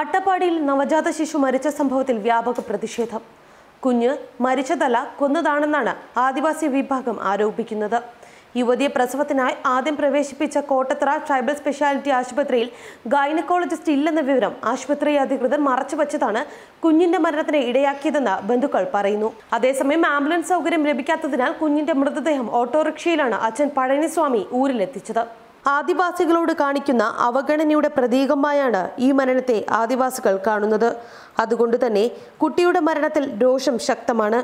അട്ടപ്പാടിയിൽ നവജാത ശിശു മരിച്ച സംഭവത്തിൽ വ്യാപക പ്രതിഷേധം. കുഞ്ഞ് മരിച്ചതല്ല കൊന്നതാണെന്നാണ് ആദിവാസി വിഭാഗം ആരോപിക്കുന്നത്. യുവതിയെ പ്രസവത്തിനായി ആദ്യം പ്രവേശിപ്പിച്ച കോട്ടത്തറ ട്രൈബൽ സ്പെഷ്യാലിറ്റി ആശുപത്രിയിൽ ഗൈനക്കോളജിസ്റ്റ് ഇല്ലെന്ന വിവരം ആശുപത്രി അധികൃതർ മറച്ചുവെച്ചതാണ് കുഞ്ഞിന്റെ മരണത്തിന് ഇടയാക്കിയതെന്ന് ബന്ധുക്കൾ പറയുന്നു. അതേസമയം ആംബുലൻസ് സൗകര്യം ലഭിക്കാത്തതിനാൽ കുഞ്ഞിന്റെ മൃതദേഹം ഓട്ടോറിക്ഷയിലാണ് അച്ഛൻ പഴനിസ്വാമി ഊരിലെത്തിച്ചത്. ആദിവാസികളോട് കാണിക്കുന്ന അവഗണനയുടെ പ്രതീകമായാണ് ഈ മരണത്തെ ആദിവാസികൾ കാണുന്നത്. അതുകൊണ്ട് തന്നെ കുട്ടിയുടെ മരണത്തിൽ രോഷം ശക്തമാണ്.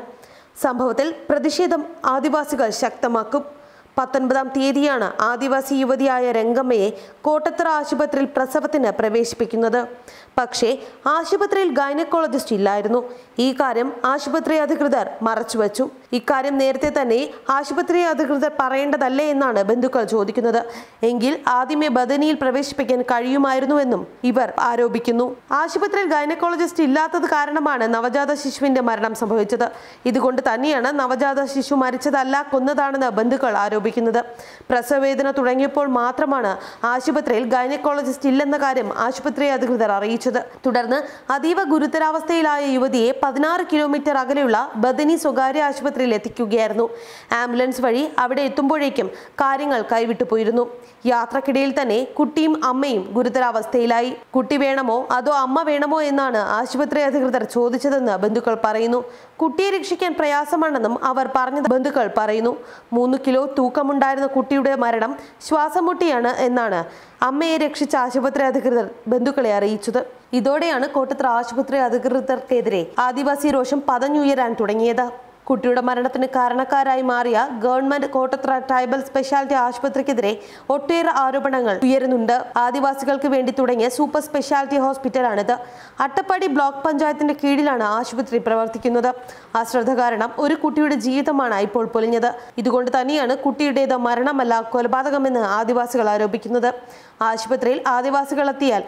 സംഭവത്തിൽ പ്രതിഷേധം ആദിവാസികൾ ശക്തമാക്കും. പത്തൊൻപതാം തീയതിയാണ് ആദിവാസി യുവതിയായ രംഗമ്മയെ കോട്ടത്തറ ആശുപത്രിയിൽ പ്രസവത്തിന് പ്രവേശിപ്പിക്കുന്നത്. പക്ഷേ ആശുപത്രിയിൽ ഗൈനക്കോളജിസ്റ്റ് ഇല്ലായിരുന്നു. ഈ കാര്യം ആശുപത്രി അധികൃതർ മറച്ചുവെച്ചു. ഇക്കാര്യം നേരത്തെ തന്നെ ആശുപത്രി അധികൃതർ പറയേണ്ടതല്ലേ എന്നാണ് ബന്ധുക്കൾ ചോദിക്കുന്നത്. എങ്കിൽ ആദ്യമേ ബദനിയിൽ പ്രവേശിപ്പിക്കാൻ കഴിയുമായിരുന്നുവെന്നും ഇവർ ആരോപിക്കുന്നു. ആശുപത്രിയിൽ ഗൈനക്കോളജിസ്റ്റ് ഇല്ലാത്തത് കാരണമാണ് നവജാത ശിശുവിന്റെ മരണം സംഭവിച്ചത്. ഇതുകൊണ്ട് തന്നെയാണ് നവജാത ശിശു മരിച്ചതല്ല കൊന്നതാണെന്ന് ബന്ധുക്കൾ ആരോപിക്കുന്നത്. പ്രസവവേദന തുടങ്ങിയപ്പോൾ മാത്രമാണ് ആശുപത്രിയിൽ ഗൈനക്കോളജിസ്റ്റ് ഇല്ലെന്ന കാര്യം ആശുപത്രി അധികൃതർ അറിയിച്ചത്. തുടർന്ന് അതീവ ഗുരുതരാവസ്ഥയിലായ യുവതിയെ പതിനാറ് കിലോമീറ്റർ അകലെയുള്ള ബദനി സ്വകാര്യ ആശുപത്രിയിൽ എത്തിക്കുകയായിരുന്നു. ആംബുലൻസ് വഴി അവിടെ എത്തുമ്പോഴേക്കും കാര്യങ്ങൾ കൈവിട്ടു പോയിരുന്നു. യാത്രക്കിടയിൽ തന്നെ കുട്ടിയും അമ്മയും ഗുരുതരാവസ്ഥയിലായി. കുട്ടി വേണമോ അതോ അമ്മ വേണമോ എന്നാണ് ആശുപത്രി അധികൃതർ ചോദിച്ചതെന്ന് ബന്ധുക്കൾ പറയുന്നു. കുട്ടിയെ രക്ഷിക്കാൻ പ്രയാസമാണെന്നും അവർ പറഞ്ഞത് ബന്ധുക്കൾ പറയുന്നു. മൂന്ന് കിലോ തൂക്കമുണ്ടായിരുന്ന കുട്ടിയുടെ മരണം ശ്വാസം മുട്ടിയാണ് എന്നാണ് അമ്മയെ രക്ഷിച്ച ആശുപത്രി അധികൃതർ ബന്ധുക്കളെ അറിയിച്ചത്. ഇതോടെയാണ് കോട്ടത്തറ ആശുപത്രി അധികൃതർക്കെതിരെ ആദിവാസി രോഷം പതഞ്ഞുയരാൻ തുടങ്ങിയത്. കുട്ടിയുടെ മരണത്തിന് കാരണക്കാരായി മാറിയ ഗവൺമെന്റ് കോട്ടത്ര ട്രൈബൽ സ്പെഷ്യാലിറ്റി ആശുപത്രിക്കെതിരെ ഒട്ടേറെ ആരോപണങ്ങൾ ഉയരുന്നുണ്ട്. ആദിവാസികൾക്ക് വേണ്ടി തുടങ്ങിയ സൂപ്പർ സ്പെഷ്യാലിറ്റി ഹോസ്പിറ്റലാണിത്. അട്ടപ്പാടി ബ്ലോക്ക് പഞ്ചായത്തിന്റെ കീഴിലാണ് ആശുപത്രി പ്രവർത്തിക്കുന്നത്. അശ്രദ്ധ കാരണം ഒരു കുട്ടിയുടെ ജീവിതമാണ് ഇപ്പോൾ പൊലിഞ്ഞത്. ഇതുകൊണ്ട് തന്നെയാണ് കുട്ടിയുടേത് മരണമല്ല കൊലപാതകമെന്ന് ആദിവാസികൾ ആരോപിക്കുന്നത്. ആശുപത്രിയിൽ ആദിവാസികൾ എത്തിയാൽ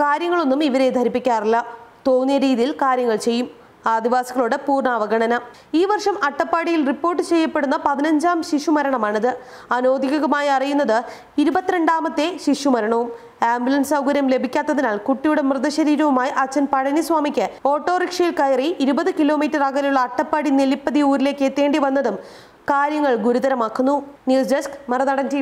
കാര്യങ്ങളൊന്നും ഇവരെ ധരിപ്പിക്കാറില്ല. തോന്നിയ രീതിയിൽ കാര്യങ്ങൾ ചെയ്യും. ആദിവാസികളോട് പൂർണ അവഗണന. ഈ വർഷം അട്ടപ്പാടിയിൽ റിപ്പോർട്ട് ചെയ്യപ്പെടുന്ന പതിനഞ്ചാം ശിശുമരണമാണിത്. അനൌദ്യോഗികമായി അറിയുന്നത് ഇരുപത്തിരണ്ടാമത്തെ ശിശുമരണവും. ആംബുലൻസ് സൗകര്യം ലഭിക്കാത്തതിനാൽ കുട്ടിയുടെ മൃതശരീരവുമായി അച്ഛൻ പഴനിസ്വാമിക്ക് ഓട്ടോറിക്ഷയിൽ കയറി ഇരുപത് കിലോമീറ്റർ അകലെയുള്ള അട്ടപ്പാടി നെല്ലിപ്പതി ഊരിലേക്ക് എത്തേണ്ടി വന്നതും കാര്യങ്ങൾ ഗുരുതരമാക്കുന്നു. News desk Marunadan T